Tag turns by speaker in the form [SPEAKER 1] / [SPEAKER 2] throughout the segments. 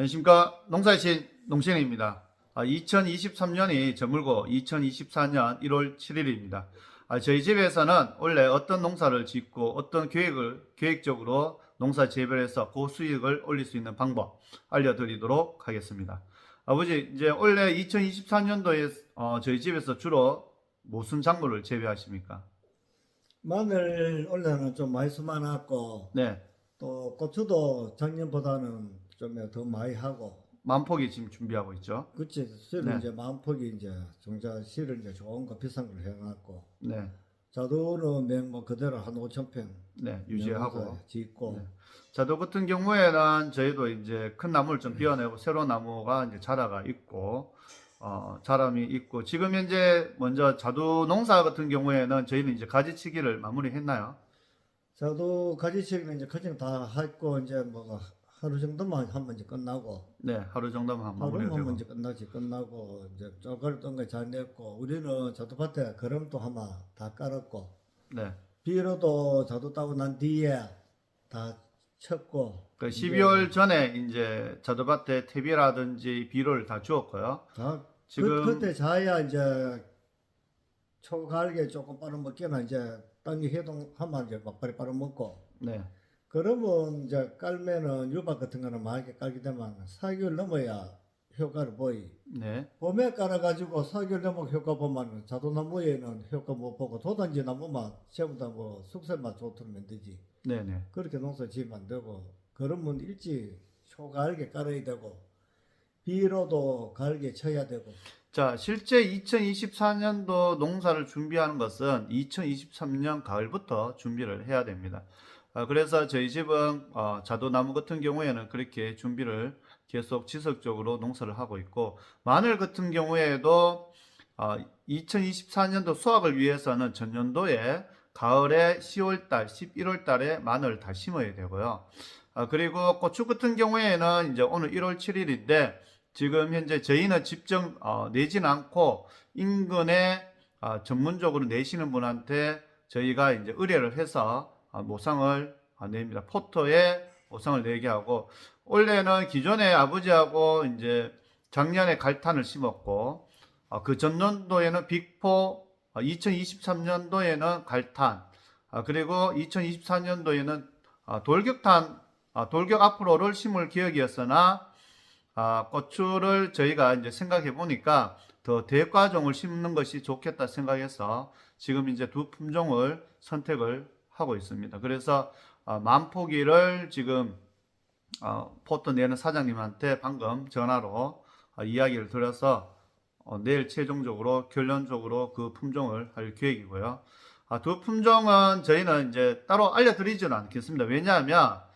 [SPEAKER 1] 안녕하십니까 농사이신 농신입니다. 2023년이 저물고 2024년 1월 7일입니다. 아, 저희 집에서는 원래 어떤 농사를 짓고 어떤 계획을 계획적으로 농사 재배해서 고수익을 올릴 수 있는 방법 알려드리도록 하겠습니다. 아버지 이제 원래 2024년도에 어, 저희 집에서 주로 무슨 작물을 재배하십니까?
[SPEAKER 2] 마늘 올해는 좀 많이 수많았고
[SPEAKER 1] 네,
[SPEAKER 2] 또 고추도 작년보다는 좀 더 많이 하고
[SPEAKER 1] 만포기 지금 준비하고 있죠.
[SPEAKER 2] 그치 실은
[SPEAKER 1] 네.
[SPEAKER 2] 이제 마음폭이 이제 종자 실은 이제 좋은 거 비싼 걸 해놨고
[SPEAKER 1] 네,
[SPEAKER 2] 자두는 맹뭐 그대로 한 5천 평
[SPEAKER 1] 네 유지하고.
[SPEAKER 2] 짓고
[SPEAKER 1] 네. 자도 같은 경우에는 저희도 이제 큰 나무를 좀 비워내고 새로 운 나무가 이제 자라가 있고 어, 자람이 있고 지금 현재 먼저 자두 농사 같은 경우에는 저희는 이제 가지치기를 마무리했나요?
[SPEAKER 2] 자두 가지치기는 이제 커팅 다 했고 이제 뭐 하루 정도만 하면 이제 끝나고
[SPEAKER 1] 네, 하루 정도만 한
[SPEAKER 2] 하루만
[SPEAKER 1] 되고.
[SPEAKER 2] 하면 이제 끝나지 끝나고 이제 쪼가리던 거잘 냈고 우리는 자두밭에 거름도 하마 다 깔았고
[SPEAKER 1] 네.
[SPEAKER 2] 비료도 자두 따고 난 뒤에 다 쳤고
[SPEAKER 1] 그
[SPEAKER 2] 이제
[SPEAKER 1] 12월 전에 이제 자두밭에 퇴비라든지 비료를 다 주었고요.
[SPEAKER 2] 다
[SPEAKER 1] 지금
[SPEAKER 2] 그, 그때 자야 이제 초갈게 조금 빨아먹기나 이제 땅이 해동하면 이제 막바리 빨아먹고
[SPEAKER 1] 네.
[SPEAKER 2] 그러면 이제 깔면은 유박 같은 거는 많이 깔게 되면 4개월 넘어야 효과를 보이
[SPEAKER 1] 네.
[SPEAKER 2] 봄에 깔아가지고 4개월 넘어 효과 보면 자두나무에는 효과 못 보고 도단지 나무만 전부 다뭐 숙세만 좋더면 되지
[SPEAKER 1] 네, 네.
[SPEAKER 2] 그렇게 농사 지으면 안 되고 그러면 일찍 초갈게 깔아야 되고 비료도 갈게 쳐야 되고
[SPEAKER 1] 자, 실제 2024년도 농사를 준비하는 것은 2023년 가을부터 준비를 해야 됩니다. 아, 그래서 저희 집은 어, 자두나무 같은 경우에는 그렇게 준비를 계속 지속적으로 농사를 하고 있고 마늘 같은 경우에도 어, 2024년도 수확을 위해서는 전년도에 가을에 10월달, 11월달에 마늘 다 심어야 되고요. 아, 그리고 고추 같은 경우에는 이제 오늘 1월 7일인데 지금 현재 저희는 직접 어, 내진 않고 인근에 아, 전문적으로 내시는 분한테 저희가 이제 의뢰를 해서 아, 모상을 아, 냅니다. 포토에 모상을 내게 하고 원래는 기존에 아버지하고 이제 작년에 갈탄을 심었고 아, 그 전년도에는 빅포 2023년도에는 갈탄 아, 그리고 2024년도에는 아, 돌격탄 아, 돌격 앞으로를 심을 계획이었으나 아, 고추를 저희가 이제 생각해 보니까 더 대과종을 심는 것이 좋겠다 생각해서 지금 이제 두 품종을 선택을 하고 있습니다. 그래서 아, 만포기를 지금 어, 포토 내는 사장님한테 방금 전화로 아, 이야기를 드려서 어, 내일 최종적으로 결론적으로 그 품종을 할 계획이고요. 아, 두 품종은 저희는 이제 따로 알려드리지는 않겠습니다. 왜냐하면 아,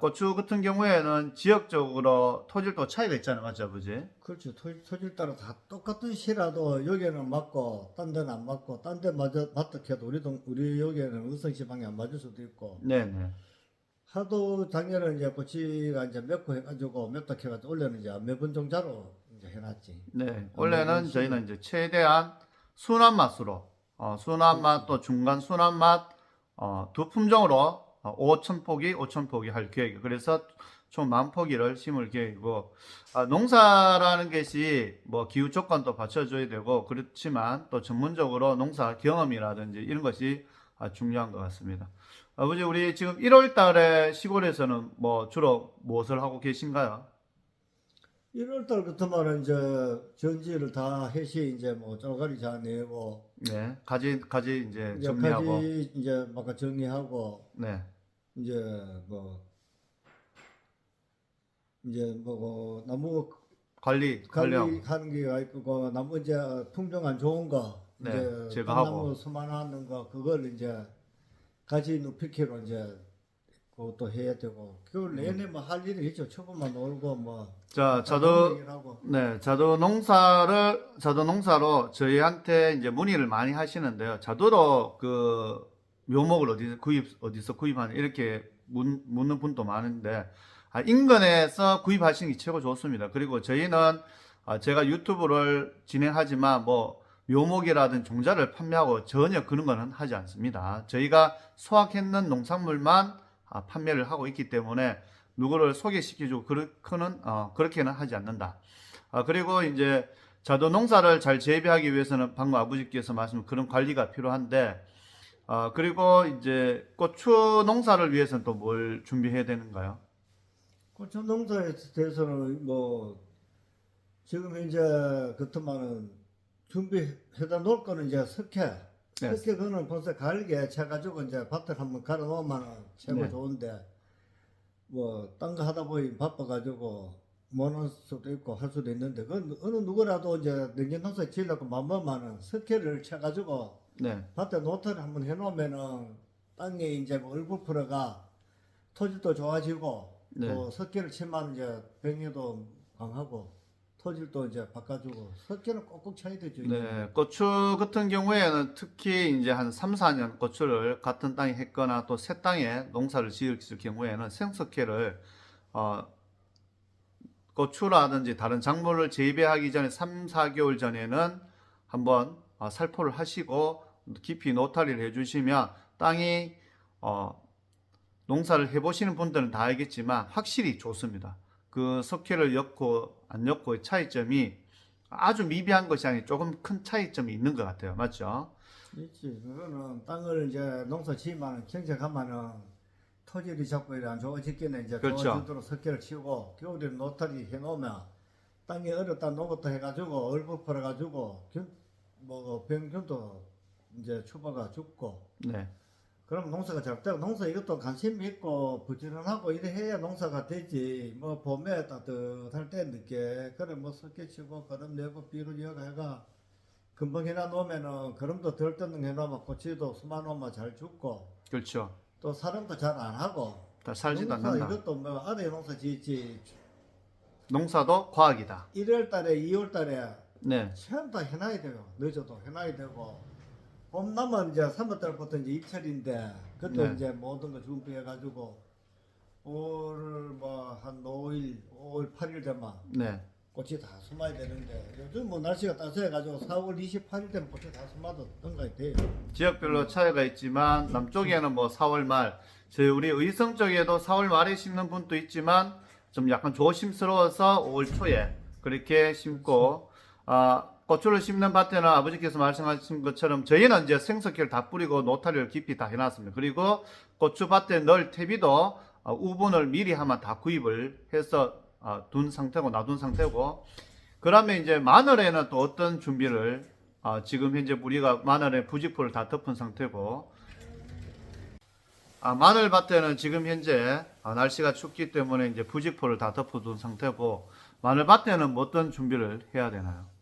[SPEAKER 1] 고추 같은 경우에는 지역적으로 토질도 차이가 있잖아요, 맞죠, 아버지?
[SPEAKER 2] 그렇죠. 토, 토질 따라 다 똑같은 시라도 여기는 맞고 딴 데는 안 맞고 딴 데 맞아 맞다 해도 우리 동 우리 여기에는 의성 지방이 안 맞을 수도 있고
[SPEAKER 1] 네네.
[SPEAKER 2] 하도 작년에 이제 고치가 이제 몇고 해가지고 몇다 해가지고 올해는 이제 매번 종자로 이제 해놨지.
[SPEAKER 1] 네, 원래는 저희는 이제 최대한 순한 맛으로, 어, 순한 맛 또 중간 순한 맛, 어, 두 품종으로 어, 5천 포기, 5천 포기 할 계획이에요. 그래서 총 만 포기를 심을 계획이고, 아, 농사라는 것이 뭐 기후 조건도 받쳐줘야 되고, 그렇지만 또 전문적으로 농사 경험이라든지 이런 것이 아, 중요한 것 같습니다. 아버지, 우리 지금 1월 달에 시골에서는 뭐 주로 무엇을 하고 계신가요?
[SPEAKER 2] 1월 달부터만 이제 전지를 다 해시 이제 뭐 쪼가리 잘 내고
[SPEAKER 1] 네, 가지, 가지 이제
[SPEAKER 2] 이제
[SPEAKER 1] 정리하고,
[SPEAKER 2] 가지 이제 막 정리하고
[SPEAKER 1] 네.
[SPEAKER 2] 이제 뭐 이제 뭐 나무
[SPEAKER 1] 관리 관리하고
[SPEAKER 2] 관리하는 게 있고 그 나무 이제 품종 안 좋은 거
[SPEAKER 1] 네,
[SPEAKER 2] 이제
[SPEAKER 1] 제거하고.
[SPEAKER 2] 나무 수만하는 거 그걸 이제 가지 눕히기로 이제 그것도 해야 되고 그걸 내내 뭐 할 일이 있죠 초보만 놀고 뭐
[SPEAKER 1] 자 저도
[SPEAKER 2] 하고.
[SPEAKER 1] 네 자도 농사를 자도 농사로 저희한테 이제 문의를 많이 하시는데요 자도로 그 묘목을 어디 구입 어디서 구입하는 이렇게 문, 묻는 분도 많은데 아, 인근에서 구입하시는 게 최고 좋습니다 그리고 저희는 아, 제가 유튜브를 진행하지만 뭐 묘목이라든 종자를 판매하고 전혀 그런 거는 하지 않습니다. 저희가 수확했는 농산물만 아, 판매를 하고 있기 때문에 누구를 소개시켜주고 그렇게는 어, 그렇게는 하지 않는다. 아, 그리고 이제 자도 농사를 잘 재배하기 위해서는 방금 아버지께서 말씀 그런 관리가 필요한데 아, 그리고 이제 고추 농사를 위해서는 또 뭘 준비해야 되는가요?
[SPEAKER 2] 고추 농사에 대해서는 뭐 지금 현재 같으면은 준비해다 놓을 거는 이제 석회.
[SPEAKER 1] 네.
[SPEAKER 2] 석회 그거는 벌써 갈게 채가지고 이제 밭에 한번 갈아 놓으면은 최고
[SPEAKER 1] 네.
[SPEAKER 2] 좋은데 뭐 딴 거 하다 보니 바빠가지고 못할 수도 있고 할 수도 있는데 그건 어느 누구라도 이제 냉전 농사 지으려고 맘먹으면은 석회를 채가지고
[SPEAKER 1] 네,
[SPEAKER 2] 밭에 노트를 한번 해놓으면은 땅에 이제 뭐 얼굴 풀어가 토질도 좋아지고
[SPEAKER 1] 네.
[SPEAKER 2] 또 석회를 치면 이제 병에도 강하고 토질도 이제 바꿔주고 석회는 꼭꼭 쳐야 되죠.
[SPEAKER 1] 네, 고추 같은 경우에는 특히 이제 한 3, 4년 고추를 같은 땅에 했거나 또 새 땅에 농사를 지을 경우에는 생석회를 어, 고추라든지 다른 작물을 재배하기 전에 3, 4개월 전에는 한번 어, 살포를 하시고 깊이 노타리를 해주시면 땅이 어, 농사를 해보시는 분들은 다 알겠지만 확실히 좋습니다. 그 석회를 엮고 안 엮고의 차이점이 아주 미비한 것이 아니라 조금 큰 차이점이 있는 것 같아요. 맞죠?
[SPEAKER 2] 있지. 그거는 땅을 이제 농사 지으면 경작하면은 토질이 자꾸 이래 안 좋아지겠네. 이제
[SPEAKER 1] 그렇죠.
[SPEAKER 2] 좋아지도록 석회를 치우고 겨울에 노타리 해놓으면 땅이 놓은 것도 해가지고 얼굴 풀어가지고 균, 뭐 병균도 이제 추바가 죽고
[SPEAKER 1] 네.
[SPEAKER 2] 그럼 농사가 잘 되고 농사 이것도 관심 있고 부지런하고 이래 해야 농사가 되지 뭐 봄에 따뜻할 때 늦게 그래 뭐 석회치고 거름 내고 비료 이어가 해가 금방 해놔 놓으면은 거름도 덜 뜯는 해놓으면 고치도 수만 놓으면 잘 죽고
[SPEAKER 1] 그렇죠.
[SPEAKER 2] 또 사람도 잘 안 하고
[SPEAKER 1] 다 살지도
[SPEAKER 2] 농사
[SPEAKER 1] 않는다.
[SPEAKER 2] 이것도 뭐 아래 농사 짓지
[SPEAKER 1] 농사도 과학이다.
[SPEAKER 2] 1월 달에 2월 달에
[SPEAKER 1] 네.
[SPEAKER 2] 처음 다 해놔야 돼요 늦어도 해놔야 되고 봄 나면 이제 3월 달부터 이제 입철인데 그때
[SPEAKER 1] 네.
[SPEAKER 2] 이제 모든 거 준비해 가지고 5월 뭐한 5일 5월 8일 되면
[SPEAKER 1] 네.
[SPEAKER 2] 꽃이 다 숨어야 되는데 요즘 뭐 날씨가 따스해 가지고 4월 28일 되면 꽃이 다 숨어도 던가야 돼요
[SPEAKER 1] 지역별로 차이가 있지만 남쪽에는 뭐 4월 말, 저희 우리 의성 쪽에도 4월 말에 심는 분도 있지만 좀 약간 조심스러워서 5월 초에 그렇게 심고 아 고추를 심는 밭에는 아버지께서 말씀하신 것처럼 저희는 이제 생석회를 다 뿌리고 노타리를 깊이 다 해놨습니다. 그리고 고추 밭에 넣을 퇴비도 아, 우분을 미리 하면 다 구입을 해서 아, 둔 상태고 놔둔 상태고 그러면 이제 마늘에는 또 어떤 준비를 아, 지금 현재 우리가 마늘에 부직포를 다 덮은 상태고 아, 마늘 밭에는 지금 현재 아, 날씨가 춥기 때문에 이제 부직포를 다 덮어둔 상태고 마늘 밭에는 뭐 어떤 준비를 해야 되나요?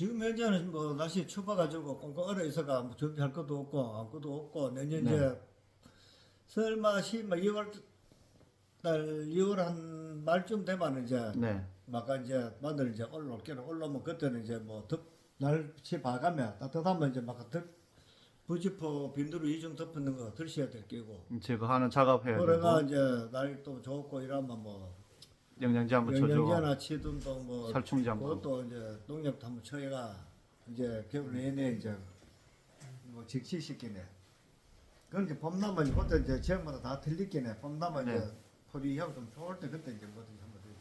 [SPEAKER 2] 지금 현재는 뭐 날씨 추워 가지고 꽁꽁 얼어 있어가 뭐 준비할 것도 없고 아무것도 없고 내년
[SPEAKER 1] 네.
[SPEAKER 2] 이제 설마 시뭐 2월 달 2월 한 말쯤 되면 이제
[SPEAKER 1] 네,
[SPEAKER 2] 막 이제 마늘 이제 올라올 게는 올라오면 그때는 이제 뭐 덮, 날씨 봐가면 따뜻하면 이제 막 덮, 부지포 빈도로 이중 덮는 거 들셔야 될 끼고.
[SPEAKER 1] 제거하는 작업해야 되고.
[SPEAKER 2] 이제 날이 또 좋고 이러면 뭐
[SPEAKER 1] 영양제 한번 쳐주고
[SPEAKER 2] 영양제나 치든 또뭐
[SPEAKER 1] 살충제 한번
[SPEAKER 2] 그것도 이제 농약도 한번 쳐가 이제 겨울 내내 이제 뭐 직시시키네. 그런 게 봄나면 이제 그때 이제 지역마다 다 틀리겠네. 봄나면
[SPEAKER 1] 네.
[SPEAKER 2] 이제 포리하고 좀 좋을 때 그때 이제 뭐든지 한번 해.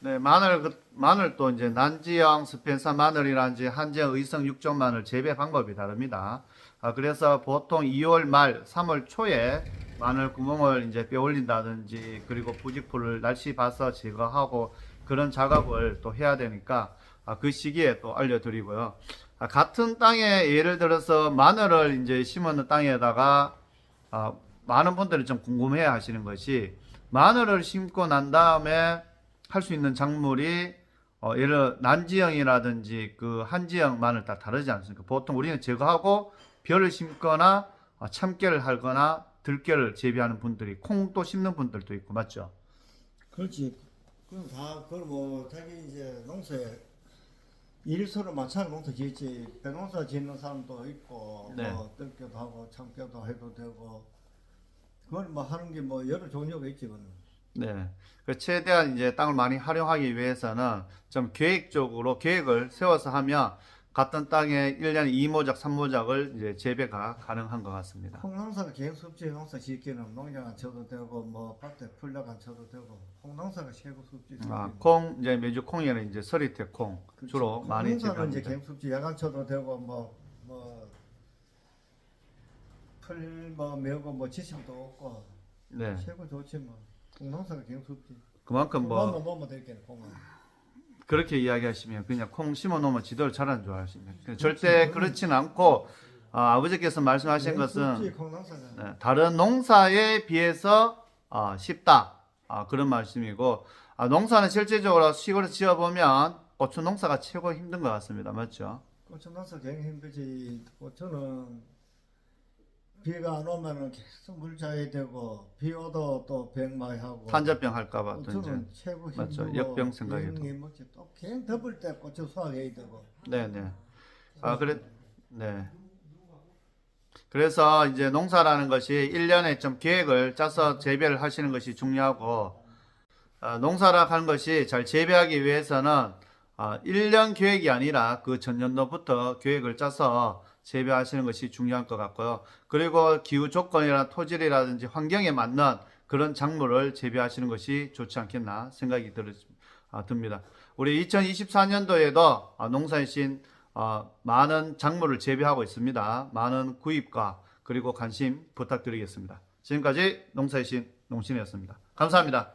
[SPEAKER 1] 네, 마늘, 그- 마늘 또 이제 난지형 스펜사 마늘이라든지 한지형 의성 육종 마늘 재배 방법이 다릅니다. 아, 그래서 보통 2월 말, 3월 초에 마늘 구멍을 이제 빼 올린다든지 그리고 부직포를 날씨 봐서 제거하고 그런 작업을 또 해야 되니까 아, 그 시기에 또 알려드리고요. 아, 같은 땅에 예를 들어서 마늘을 이제 심었는 땅에다가 아, 많은 분들이 좀 궁금해 하시는 것이 마늘을 심고 난 다음에 할 수 있는 작물이 어, 예를 난지형이라든지 그 한지형 마늘 다 다르지 않습니까? 보통 우리는 제거하고 벼를 심거나 어, 참깨를 할거나 들깨를 재배하는 분들이 콩도 심는 분들도 있고 맞죠?
[SPEAKER 2] 그렇지. 그럼 다 그걸 뭐 자기 이제 농사에 일소를 마찬가지 농사 짓지. 배농사 짓는 사람도 있고
[SPEAKER 1] 네.
[SPEAKER 2] 뭐 뜰겨도 하고 참깨도 해도 되고 그건 뭐 하는 게 뭐 여러 종류가 있지 그는.
[SPEAKER 1] 네. 그 최대한 이제 땅을 많이 활용하기 위해서는 좀 계획적으로 계획을 세워서 하면 같은 땅에 1년에 2모작, 3모작을 이제 재배가 가능한 것 같습니다.
[SPEAKER 2] 콩농사가 계획습지 농사 짓기는 농장 안 쳐도 되고 뭐 밭에 풀려가 안 쳐도 되고 최고 습지
[SPEAKER 1] 아, 콩 이제 매주 콩에는 이제 서리태 콩 주로 많이
[SPEAKER 2] 콩농사는 이제
[SPEAKER 1] 재배합니다.
[SPEAKER 2] 계획습지 야간 쳐도 되고 뭐뭐 풀뭐 메고 뭐 지심도 없고.
[SPEAKER 1] 네,
[SPEAKER 2] 최고 좋지 뭐. 콩농사가 계획습지
[SPEAKER 1] 그만큼 뭐
[SPEAKER 2] 뭐 뭐 뭐뭐 될게 콩은
[SPEAKER 1] 그렇게 이야기하시면 그냥 콩 심어 놓으면 지도를 잘하는 줄 아십니까? 절대 그렇지는 않고 아, 아버지께서 말씀하신 것은
[SPEAKER 2] 계획습지 콩농사가
[SPEAKER 1] 네, 다른 농사에 비해서 아, 쉽다 아, 그런 말씀이고 아, 농사는 실제적으로 시골에 지어보면 고추 농사가 최고 힘든 것 같습니다. 맞죠?
[SPEAKER 2] 고추 농사 굉장히 힘들지 고추는 비가 안 오면은 계속 물 줘야 되고 비 오도 또병 많이 하고
[SPEAKER 1] 탄저병 할까봐 또 이제
[SPEAKER 2] 최고
[SPEAKER 1] 맞죠.
[SPEAKER 2] 힘들고
[SPEAKER 1] 역병
[SPEAKER 2] 먹지 또 그냥 덮을 때 고추 수확해야 되고
[SPEAKER 1] 네네. 아, 그래, 네. 그래서 이제 농사라는 것이 1년에 좀 계획을 짜서 재배를 하시는 것이 중요하고, 아, 농사라 하는 것이 잘 재배하기 위해서는 아, 1년 계획이 아니라 그 전년도부터 계획을 짜서 재배하시는 것이 중요할 것 같고요. 그리고 기후 조건이나 토질이라든지 환경에 맞는 그런 작물을 재배하시는 것이 좋지 않겠나 생각이 들, 아, 듭니다. 우리 2024년도에도 아, 농사의 신 어, 많은 작물을 재배하고 있습니다. 많은 구입과 그리고 관심 부탁드리겠습니다. 지금까지 농사의 신 농신이었습니다. 감사합니다.